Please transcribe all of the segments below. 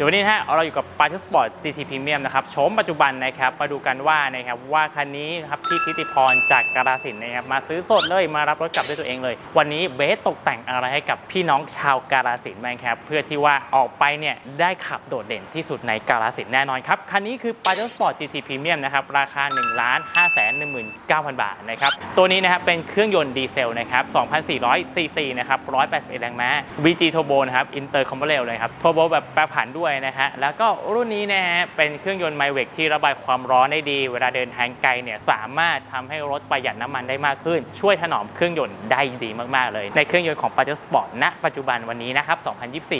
ดี๋ยววันนี้นะฮะเราอยู่กับ p a j e r Sport GT Premium นะครับโฉมปัจจุบันนะครับมาดูกันว่านะครับว่าคันนี้ครับพี่ทิติพรจากกาลสินนะครับมาซื้อสดเลยมารับรถกลับด้วยตัวเองเลย วันนี้เบสตกแต่งอะไรให้กับพี่น้องชาวกาลสินธุ์บ้างครับเพื่อที่ว่าออกไปเนี่ยได้ขับโดดเด่นที่สุดในกาลสินแน่นอนครับคันนี้คือ p a j e r Sport GT Premium นะครับราคา1 5 1 9 0 0 0 บาทนะครับตัวนี้นะครับเป็นเครื่องยนต์ดีเซลนะครับ2,400ซีซีนะครับ181แรงม้า VG Turbo นะครับ Inter c o m p a r e l เลยครับ Turbo แบบแปรผันด้วยนะฮะ แล้วก็รุ่นนี้นะฮะ เป็นเครื่องยนต์ไมเวกที่ระบายความร้อนได้ดี เวลาเดินทางไกลเนี่ยสามารถทำให้รถประหยัดน้ำมันได้มากขึ้น ช่วยถนอมเครื่องยนต์ได้ดีมากๆเลย ในเครื่องยนต์ของ p a j e r Sport ณปัจจุบันวันนี้นะครับ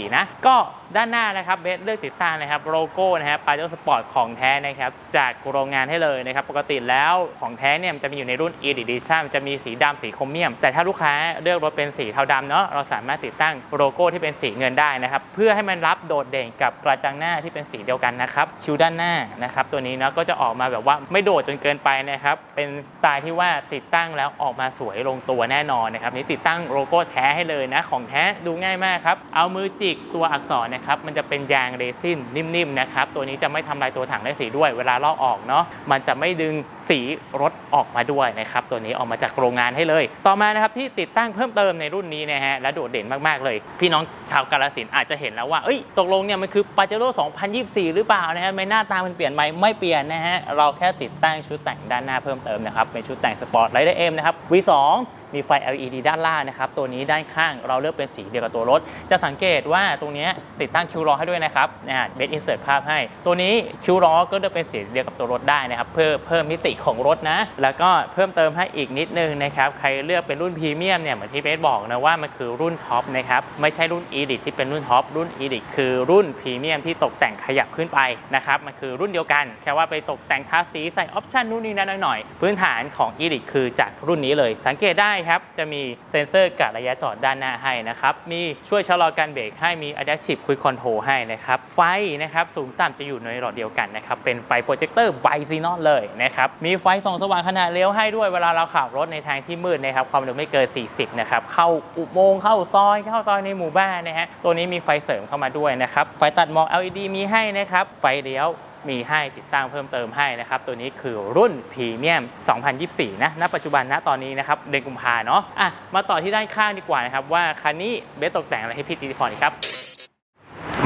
2024 นะ ก็ด้านหน้านะครับเบสเลือกติดตั้งนะครับโลโก้นะฮะ p a j e r Sport ของแท้นะครับจากโรงงานให้เลยนะครับปกติแล้วของแท้เนี่ยจะมีอยู่ในรุ่น e d i t i o n จะมีสีดำสีโครเมียม แต่ถ้าลูกค้าเลือกรถเป็นสีเทาดำเนาะเราสามารถติดตั้งโลโก้ที่เป็นสีเงินได้นะครับเพื่อให้มันรับโดดเด่นกับกระจังหน้าที่เป็นสีเดียวกันนะครับคิ้วด้านหน้านะครับตัวนี้เนาะก็จะออกมาแบบว่าไม่โดดจนเกินไปนะครับเป็นสไตล์ที่ว่าติดตั้งแล้วออกมาสวยลงตัวแน่นอนนะครับนี่ติดตั้งโลโก้แท้ให้เลยนะของแท้ดูง่ายมากครับเอามือจิกตัวอักษรนะครับมันจะเป็นยางเรซินนิ่มๆนะครับตัวนี้จะไม่ทำลายตัวถังได้สีด้วย เวลาลอกออกเนาะมันจะไม่ดึงสีรถออกมาด้วยนะครับตัวนี้ออกมาจากโรงงานให้เลย ต่อมานะครับที่ติดตั้งเพิ่มเติมในรุ่นนี้นะฮะและโดดเด่นมากๆเลย พี่น้องชาวกาลสินอาจจะเห็นแล้วว่าเอ้ยตกลงเนี่ยมันคือปาเจโร่2024 หรือเปล่านะฮะไม่หน้าตามันเปลี่ยนไหมไม่เปลี่ยนนะฮะเราแค่ติดตั้งชุดแต่งด้านหน้าเพิ่มเติมนะครับเป็นชุดแต่งสปอร์ตไลท์เอ็มนะครับ V2 มีไฟ LED ด้านล่างนะครับ ตัวนี้ด้านข้างเราเลือกเป็นสีเดียวกับตัวรถ จะสังเกตว่าตรงนี้ติดตั้งคิวล้อให้ด้วยนะครับนะเบสอินเสิร์ตภาพให้ ตัวนี้คิวล้อก็เลือกเป็นสีเดียวกับตัวรถได้นะครับ เพื่อเพิ่มมิติของรถนะ แล้วก็เพิ่มเติมให้อีกนิดนึงนะครับ ใครเลือกเป็นรุ่นพรีเมียมเนี่ยเหมือนที่เบสบอกนะว่ามันคือรุ่นท็อปนะครับ ไม่ใช่รุ่น e d i t ที่เป็นรุ่นท็อป รุ่น e d i t คือรุ่นพรีเมียมที่ตกแต่งขยับขึ้นไปนะครับ มันคือรุ่นเดียวกัน แค่ว่าไปตกแต่งทาสีใส่ออปชันนู่นนี่นั่นหน่อย พื้นฐานของ e d i t คือจากรุ่นนี้เลย สังเกตได้ครับ จะมีเซ็นเซอร์กะระยะจอดด้านหน้าให้นะครับ มีช่วยชะลอการเบรกให้มี Adaptive Cruise Control ให้นะครับ ไฟนะครับสูงต่ำจะอยู่ในหลอดเดียวกันนะครับ เป็นไฟโปรเจคเตอร์ไบซีนอนเลยนะครับ มีไฟส่องสว่างขนาดเลี้ยวให้ด้วยเวลาเราขับรถในทางที่มืดนะครับ ความเร็วไม่เกิน 40 นะครับ เข้าอุโมงค์เข้าซอยเข้าซอยในหมู่บ้านนะฮะ ตัวนี้มีไฟเสริมเข้ามาด้วยนะครับ ไฟตัดหมอก LED มีให้นะครับ ไฟเลี้ยว มีให้ติดตั้งเพิ่มเติมให้นะครับ ตัวนี้คือรุ่นพรีเมียม 2024 นะ ณ ปัจจุบัน ณ ตอนนี้นะครับ เดือนกุมภาเนาะ อะ มาต่อที่ด้านข้างดีกว่านะครับ ว่าคันนี้เบสตกแต่งอะไรให้พี่ติพรอีครับ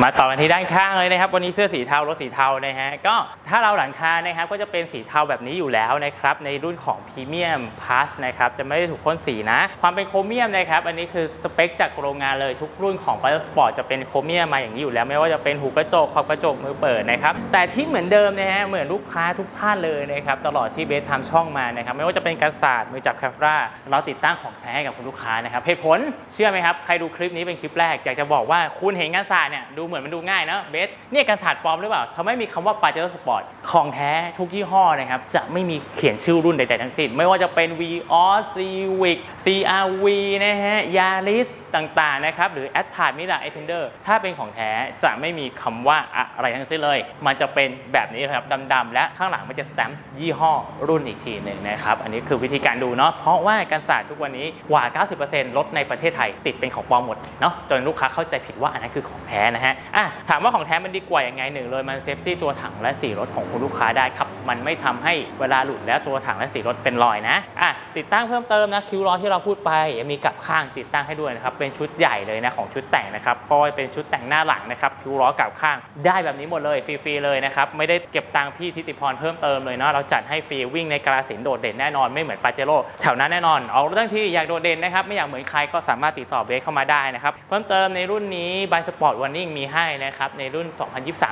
มาต่อกันที่ด้านข้างเลยนะครับ วันนี้เสื้อสีเทารถสีเทานะฮะก็ถ้าเราหลังคานะครับก็จะเป็นสีเทาแบบนี้อยู่แล้วนะครับในรุ่นของพรีเมียมพาสนะครับจะไม่ได้ถูกพ่นสีนะ ความเป็นโครเมียมนะครับอันนี้คือสเปคจากโรงงานเลยทุกรุ่นของ p a สปอร์ตจะเป็นโครเมียมมาอย่างนี้อยู่แล้วไม่ว่าจะเป็นหูกระจกขอบกระจกมือเปิดนะครับแต่ที่เหมือนเดิมนะฮะเหมือนลูกค้าทุกท่านเลยนะครับตลอดที่เบสทำช่องมานะครับไม่ว่าจะเป็นกระสาดมือจับแคฟราเราติดตั้งของแท้ให้กับคุณลูกค้านะครับเหตุผลเชื่อไหมครับใครดูคลิปนี้เป็นคลิปแรกอยากจะบอกว่าคุณเห็นกระสาดเนี่ยดููเหมือนมันดูง่ายนะเบสเนี่ยกระสาดปลอมหรือเปล่าทำไมมีคำว่าปาเจโร่สปอร์ตของแท้ทุกยี่ห้อนะครับ จะไม่มีเขียนชื่อรุ่นใดๆทั้งสิ้น ไม่ว่าจะเป็นวีออซีวิกซีอาร์วีนะฮะยาริส ต่างๆนะครับหรือ a t t a c m i r a e p e n d e r ถ้าเป็นของแท้จะไม่มีคำว่าอะไรทั้งสิ้นเลย มันจะเป็นแบบนี้ครับดำๆและข้างหลังมันจะสแตมป์ยี่ห้อรุ่นอีกทีหนึ่งนะครับอันนี้คือวิธีการดูเนาะเพราะว่าการศาสตร์ทุกวันนี้กว่า 90%รถในประเทศไทยติดเป็นของปลอมหมดเนาะจนลูกค้าเข้าใจผิดว่าอันนั้นคือของแท้นะฮะอะถามว่าของแท้มันดีกว่ายังไงหนึ่งเลยมันเซฟตี้ตัวถังและสีรถของคุณลูกค้าได้ครับมันไม่ทำให้เวลาหลุดแล้วตัวถังและสีรถเป็นรอยนะอะติดตั้งเพิ่มเติมนะคิวล้อที่เราพูดไปยังมีกลับข้างติดตั้งให้ด้วยนะครับเป็นชุดใหญ่เลยนะของชุดแต่งนะครับเพราะว่าเป็นชุดแต่งหน้าหลังนะครับคิวล้อกลับข้าง ได้แบบนี้หมดเลยฟรีๆเลยนะครับไม่ได้เก็บตังค์พี่ทิติพรเพิ่มเติมเลยเนาะเราจัดให้ฟรีวิ่งในกราสินโดดเด่นแน่นอนไม่เหมือนปาเจโร่แถวนั้นแน่นอน เอาเรื่องที่อยากโดดเด่นนะครับไม่อยากเหมือนใครก็สามารถติดต่อเบสเข้ามาได้นะครับเพิ่มเติมในรุ่นนี้บายสปอร์ตวันนิ่งมีให้นะครับในรุ่น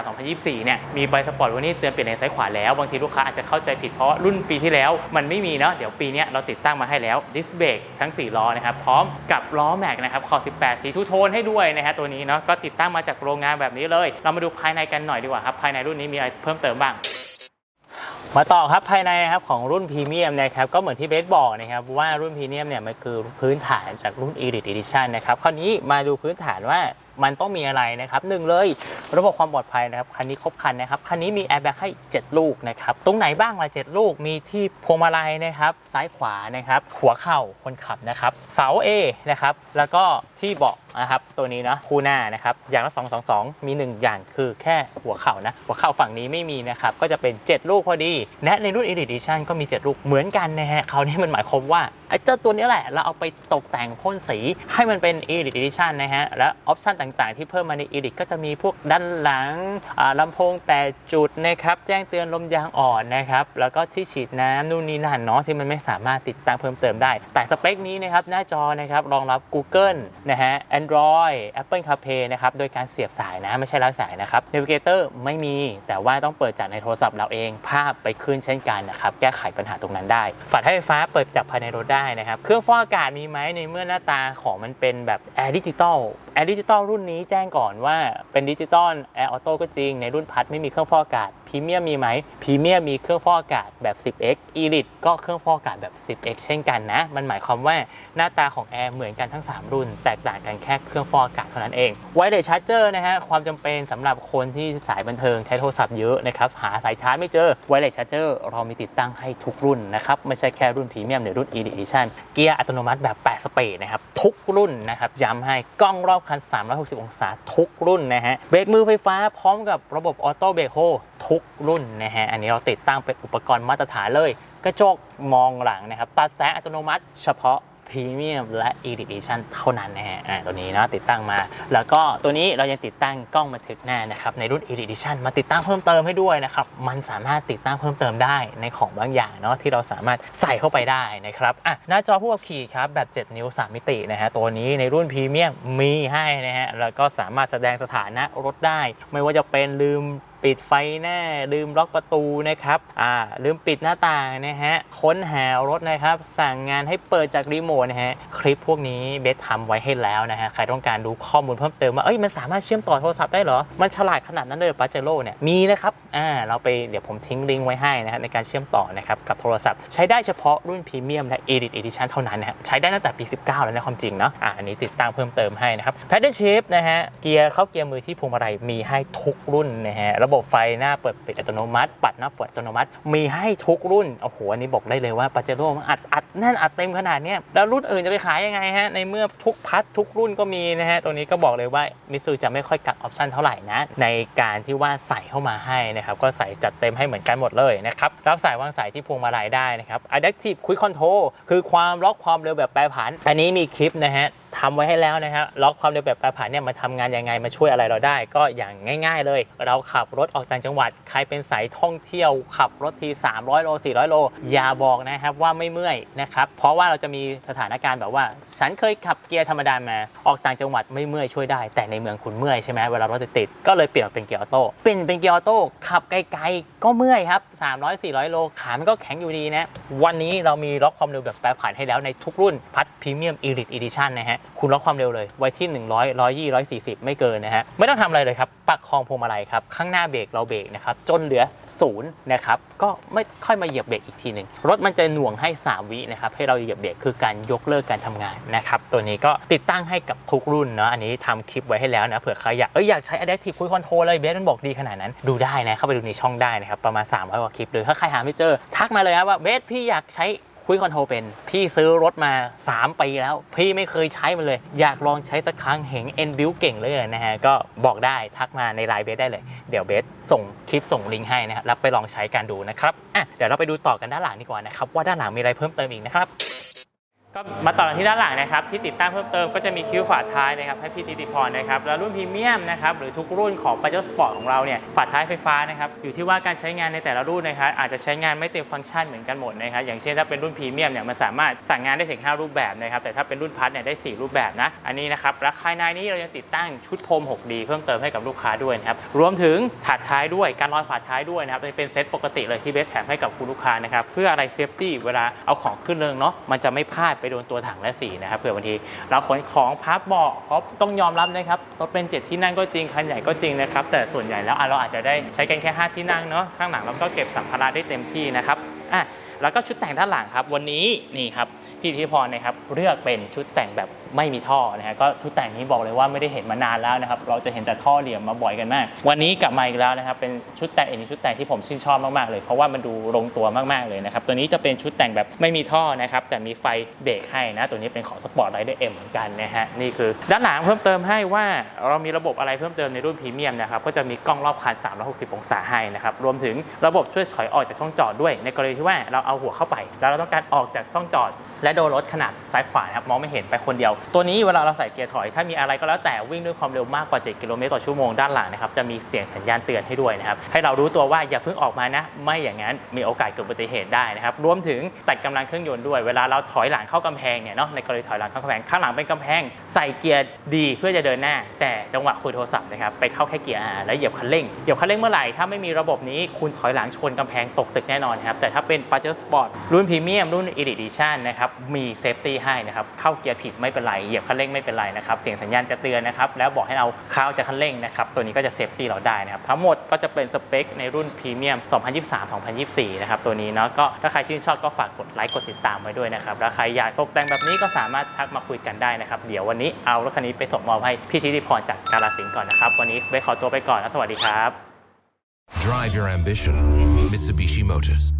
2023-2024 เนี่ยมีบายสปอร์ตวันนิ่งเตือนเปลี่ยนเลนซ้ายขวาแล้วบางทีลูกค้าอาจจะเข้าใจผิดเพราะรุ่นปีที่แล้วมันไม่มีเนาะเดี๋ยวปีนี้เราติดตั้งมาให้แล้วดิสเบรกทั้ง 4 ล้อนะครับพร้อมกับล้อแม็กนะครับขอบ 18 สีทูโทนให้ด้วยนะฮะตัวนี้เนาะก็ติดตั้งมาจากโรงงานแบบนี้เลย เรามาดูภายในกันหน่อยดีกว่าครับภายในรุ่นนี้มีอะไรเพิ่มเติมบ้างมาต่อครับภายในครับของรุ่นพรีเมียมนะครับก็เหมือนที่เบสบอกนะครับว่ารุ่นพรีเมียมเนี่ยมันคือพื้นฐานจากรุ่น Elite Edition นะครับคราวนี้มาดูพื้นฐานว่า มันต้องมีอะไรนะครับหนึ่งเลยระบบความปลอดภัยนะครับคันนี้ครบคันนะครับคันนี้มีแอร์แบ็กให้ 7 ลูกนะครับตรงไหนบ้างล่ะ7ลูกมีที่พวงมาลัยนะครับซ้ายขวานะครับหัวเข่าคนขับนะครับเสา A นะครับแล้วก็ที่เบาะ นะครับตัวนี้เนาะคู่หน้านะครับอย่างละ222 มี 1 อย่างคือแค่หัวเข่านะหัวเข่าฝั่งนี้ไม่มีนะครับก็จะเป็น 7 ลูกพอดีและในรุ่น Elite Edition ก็มี 7 ลูกเหมือนกันนะฮะคราวนี้มันหมายความว่าไอ้เจ้าตัวนี้แหละเราเอาไปตกแต่งพ่นสีให้มันเป็น Elite Edition นะฮะและออปชันต่างๆ ที่เพิ่มมาใน Elite ก็จะมีพวกด้านหลังลำโพง 8 จุดนะครับแจ้งเตือนลมยางอ่อนนะครับแล้วก็ที่ฉีดน้ำนู่นนี่นั่นเนาะที่มันไม่สามารถติดตั้งเพิ่มเติมได้ แต่สเปคนี้นะครับหน้าจอนะครับรองรับ Google นะฮะ Android Apple CarPlay นะครับโดยการเสียบสายนะไม่ใช่รับสายนะครับ Navigator ไม่มีแต่ว่าต้องเปิดจากในโทรศัพท์เราเอง ภาพไปขึ้นเช่นกันนะครับแก้ไขปัญหาตรงนั้นได้ฝาท้ายไฟฟ้าเปิดจากภายในรถได้นะครับ เครื่องฟอกอากาศมีไหมในเมื่อหน้าตาของมันเป็นแบบแอร์ดิจิตอลแอร์ดิจิตอลรุ่นนี้แจ้งก่อนว่าเป็นดิจิตอลแอร์ออโต้ก็จริงในรุ่นพัดไม่มีเครื่องฟอกอากาศ พรีเมียมมีไหมพรีเมียมมีเครื่องฟอกอากาศแบบ 10x Elite ก็เครื่องฟอกอากาศแบบ 10x เช่นกันนะ มันหมายความว่าหน้าตาของแอร์เหมือนกันทั้ง 3 รุ่น แตกต่างกันแค่เครื่องฟอกอากาศเท่านั้นเองไวเลสชาร์เจอร์นะฮะความจำเป็นสำหรับคนที่สายบันเทิงใช้โทรศัพท์เยอะนะครับหาสายชาร์จไม่เจอไวเลสชาร์เจอร์เรามีติดตั้งให้ทุกรุ่นนะครับไม่ใช่แค่รุ่นพรีเมียมหรือรุ่น Elite Edition เกียร์อัตโนมัติแบบ 8สเปดนะครับทุกรุ่นนะครับย้ำให้กล้องรอบคัน 360 องศาทุกรุ่นนะฮะเบรกมือไฟฟ้าพร้อมกับระบบออโต้เบรกโฮทุกรุ่นนะฮะอันนี้เราติดตั้งเป็นอุปกรณ์มาตรฐานเลย กระจกมองหลังนะครับตัดแสงอัตโนมัติ เฉพาะพรีเมียมและ Elite Edition เท่านั้นนะฮะอ่าตัวนี้นะติดตั้งมา แล้วก็ตัวนี้เรายังติดตั้งกล้องบันทึกหน้านะครับในรุ่น Elite Edition มาติดตั้งเพิ่มเติมให้ด้วยนะครับ มันสามารถติดตั้งเพิ่มเติมได้ในของบางอย่างเนาะที่เราสามารถใส่เข้าไปได้นะครับอะหน้าจอผู้ขับขี่ครับแบบ 7 นิ้ว 3 มิตินะฮะตัวนี้ในรุ่นพรีเมียมมีให้นะฮะแล้วก็สามารถแสดงสถานะรถได้ ไม่ว่าจะเป็นลืม ปิดไฟหน้าลืมล็อกประตูนะครับอ่าลืมปิดหน้าต่างนะฮะค้นหารถนะครับ สั่งงานให้เปิดจากรีโมทนะฮะคลิปพวกนี้เบสทำไว้ให้แล้วนะฮะใครต้องการดูข้อมูลเพิ่มเติมว่าเอ้ยมันสามารถเชื่อมต่อโทรศัพท์ได้เหรอ มันฉลาดขนาดนั้นเลยปาเจโร่เนี่ยมีนะครับอ่าเราไปเดี๋ยวผมทิ้งลิงก์ไว้ให้นะฮะในการเชื่อมต่อนะครับกับโทรศัพท์ใช้ได้เฉพาะรุ่นพรีเมียมและ Edit Edition เท่านั้นนะฮะใช้ได้ตั้งแต่ปี 19 แล้วนะความจริงเนาะอ่าอันนี้ติดตั้งเพิ่มเติมให้นะครับ Paddle Shift นะฮะเกียร์เข้าเกียร์มือที่พวงมาลัยมีให้ทุกรุ่นนะฮะระบบไฟหน้าเปิดปิดอัตโนมัติ ปัดหน้าฝนอัตโนมัติ มีให้ทุกรุ่น โอ้โห อันนี้บอกได้เลยว่าปาเจโร่อัดอัดแน่นอัดเต็มขนาดนี้แล้วรุ่นอื่นจะไปขายยังไงฮะ ในเมื่อทุกพัดทุกรุ่นก็มีนะฮะ ตัวนี้ก็บอกเลยว่ามิซูจะไม่ค่อยกักออปชันเท่าไหร่นะ ในการที่ว่าใส่เข้ามาให้นะครับ ก็ใส่จัดเต็มให้เหมือนกันหมดเลยนะครับ รับสายวางสายที่พวงมาลัยได้นะครับ Adaptive Quick Control คือความล็อกความเร็วแบบแปรผัน อันนี้มีคลิปนะฮะ ทำไว้ให้แล้วนะครับล็อกความเร็วแบบแปรผันเนี่ยมาทำงานยังไงมาช่วยอะไรเราได้ ก็อย่างง่าย ๆ เลย เราขับรถออกต่างจังหวัด ใครเป็นสายท่องเที่ยวขับรถที 300 โล 400 โล อย่าบอกนะครับว่าไม่เมื่อยนะครับเพราะว่าเราจะมีสถานการณ์แบบว่า ฉันเคยขับเกียร์ธรรมดามาออกต่างจังหวัดไม่เมื่อยช่วยได้ แต่ในเมืองคุณเมื่อยใช่ไหมเวลารถติดก็เลยเปลี่ยนมาเป็นเกียร์ออโต้เปลี่ยนเป็นเกียร์ออโต้ขับไกลๆก็เมื่อยครับ300 400 โลขามันก็แข็งอยู่ดีนะวันนี้เรามีล็อกความเร็วแบบแปรผันให้แล้วในทุกรุ่นพัดพรีเมียม Elite Edition นะฮะคุณล็อกความเร็วเลยไว้ที่ 100 120 140 ไม่เกินนะฮะไม่ต้องทำอะไรเลยครับปักคองพวงมาลัยครับข้างหน้าเบรกเราเบรกนะครับจนเหลือศูนย์นะครับก็ไม่ค่อยมาเหยียบเบรกอีกทีหนึ่งรถมันจะหน่วงให้ 3 วินะครับให้เราเหยียบเบรกคือการยกเลิกการทำงานนะครับตัวนี้ก็ติดตั้งให้กับทุกรุ่นเนาะอันนี้ทำคลิปไว้ให้แล้วนะเผื่อใครอยากเอยอยากใช้ Adaptive Cruise Control เลยเบสมันบอกดีขนาดนั้นดูได้นะเข้าไปดูในช่องได้นะครับประมาณ300กว่าคลิปเลยถ้าใครหาไม่เจอ ทักมาเลยครับว่าเบสพี่อยากใช้ คุยคอนโทรเป็น พี่ซื้อรถมา 3 ปีแล้ว พี่ไม่เคยใช้มันเลย อยากลองใช้สักครั้งเห็นเอ็นบิวเก่งเลยนะฮะ ก็บอกได้ทักมาในไลน์เบสได้เลย เดี๋ยวเบสส่งคลิปส่งลิงก์ให้นะครับแล้วไปลองใช้กันดูนะครับอะเดี๋ยวเราไปดูต่อกันด้านหลังดีกว่านะครับว่าด้านหลังมีอะไรเพิ่มเติมอีกนะครับ ก็มาต่อกันที่ด้านหลังนะครับที่ติดตั้งเพิ่มเติมก็จะมีคิ้วฝาท้ายนะครับให้พี่ติติพรนะครับแล้วรุ่นพรีเมียมนะครับหรือทุกรุ่นของปาเจ r สปอร์ตของเราเนี่ยฝาท้ายไฟฟ้านะครับอยู่ที่ว่าการใช้งานในแต่ละรุ่นนะครับอาจจะใช้งานไม่เต็มฟังก์ชันเหมือนกันหมดนะครับอย่างเช่นถ้าเป็นรุ่นพรีเมียมเนี่ยมันสามารถสั่งงานได้ถึง 5 รูปแบบนะครับแต่ถ้าเป็นรุ่นพัดเนี่ยได้ 4 รูปแบบนะอันนี้นะครับและภายในนี้เรายังติดตั้งชุดพรม 6D เพิ่มเติมให้กับลูกค้าด้วยนะครับรวมถึงถาดท้ายด้วยการลอยฝาท้ายด้วยนะครับเป็นเซตปกติเลยที่เบสแถมให้กับคุณลูกค้านะครับเพื่ออะไรเซฟตี้เวลาเอาของขึ้นเริงเนาะมันจะไม่พลาดไปโดนตัวถังและสีนะครับเผื่อบางทีเราขนของพับเบาะเพราะต้องยอมรับนะครับรถเป็น 7 ที่นั่งก็จริงคันใหญ่ก็จริงนะครับแต่ส่วนใหญ่แล้วเราอาจจะได้ใช้กันแค่ 5 ที่นั่งเนาะข้างหลังเราก็เก็บสัมภาระได้เต็มที่นะครับอะแล้วก็ชุดแต่งด้านหลังครับ วันนี้นี่ครับพี่ธิพรนะครับเลือกเป็นชุดแต่งแบบ ไม่มีท่อนะฮะก็ชุดแต่งนี้บอกเลยว่าไม่ได้เห็นมานานแล้วนะครับเราจะเห็นแต่ท่อเหลี่ยมมาบ่อยกันมาก วันนี้กลับมาอีกแล้วนะครับเป็นชุดแต่งอีกชุดแต่งที่ผมชื่นชอบมากๆเลย เพราะว่ามันดูลงตัวมากๆเลยนะครับตัวนี้จะเป็นชุดแต่งแบบไม่มีท่อนะครับแต่มีไฟเบรกให้นะตัวนี้เป็นของ Sport Rider M เหมือนกันนะฮะนี่คือ ด้านหลังเพิ่มเติมให้ว่าเรามีระบบอะไรเพิ่มเติมในรุ่นพรีเมียมนะครับก็จะมีกล้องรอบคัน 360 องศาให้นะครับรวมถึงระบบช่วยถอยออกจากช่องจอดด้วย ในกรณีที่ว่าเราเอาหัวเข้าไป แล้วเราต้องการออกจากช่องจอด และโดนรถขนาดซ้ายขวานะครับมองไม่เห็นไปคนเดียวตัวนี้เวลาเราใส่เกียร์ถอย ถ้ามีอะไรก็แล้วแต่วิ่งด้วยความเร็วมากกว่า 7 กิโลเมตรต่อชั่วโมงด้านหลังนะครับจะมีเสียงสัญญาณเตือนให้ด้วยนะครับให้เรารู้ตัวว่าอย่าเพิ่งออกมานะ ไม่อย่างนั้นมีโอกาสเกิดอุบัติเหตุได้นะครับรวมถึงตัดกำลังเครื่องยนต์ด้วยเวลาเราถอยหลังเข้ากำแพงเนี่ยเนาะในกรณีถอยหลังเข้ากำแพงข้างหลังเป็นกำแพง ใส่เกียร์ดีเพื่อจะเดินหน้า แต่จังหวะคุยโทรศัพท์นะครับไปเข้าแค่เกียร์ R แล้วเหยียบคันเร่งเหยียบคันเร่งเมื่อไหร่ถ้าไม่มีระบบนี้คุณถอยหลังชนกำแพงตกตึกแน่นอนครับแต่ถ้าเป็น p a j e r Sport รุ่นพรีเมียมรุ่น Edition นะครับมีเซฟตี้ให้นะครับเข้าเกียร์ผิดไม่เป็นไรเหยียบคันเร่งไม่เป็นไรนะครับเสียงสัญญาณจะเตือนนะครับแล้วบอกให้เราเข้าจากคันเร่งนะครับตัวนี้ก็จะเซฟตี้เราได้นะครับทั้งหมดก็จะเป็นสเปคในรุ่นพรีเมียม 2023-2024 นะครับตัวนี้เนาะก็ถ้าใครชื่นชอบก็ฝากกดไลค์กดติดตามไว้ด้วยนะครับแล้วใครอยากตกแต่งแบบนี้ก็สามารถทักมาคุยกันได้นะครับเดี๋ยววันนี้เอารถคันนี้ไปส่งมอบให้พี่ธิติพรจากกาลสินก่อนนะครับวันนี้เบขอตัวไปก่อนแล้วสวัสดีครับ Drive your ambition. Mitsubishi Motors.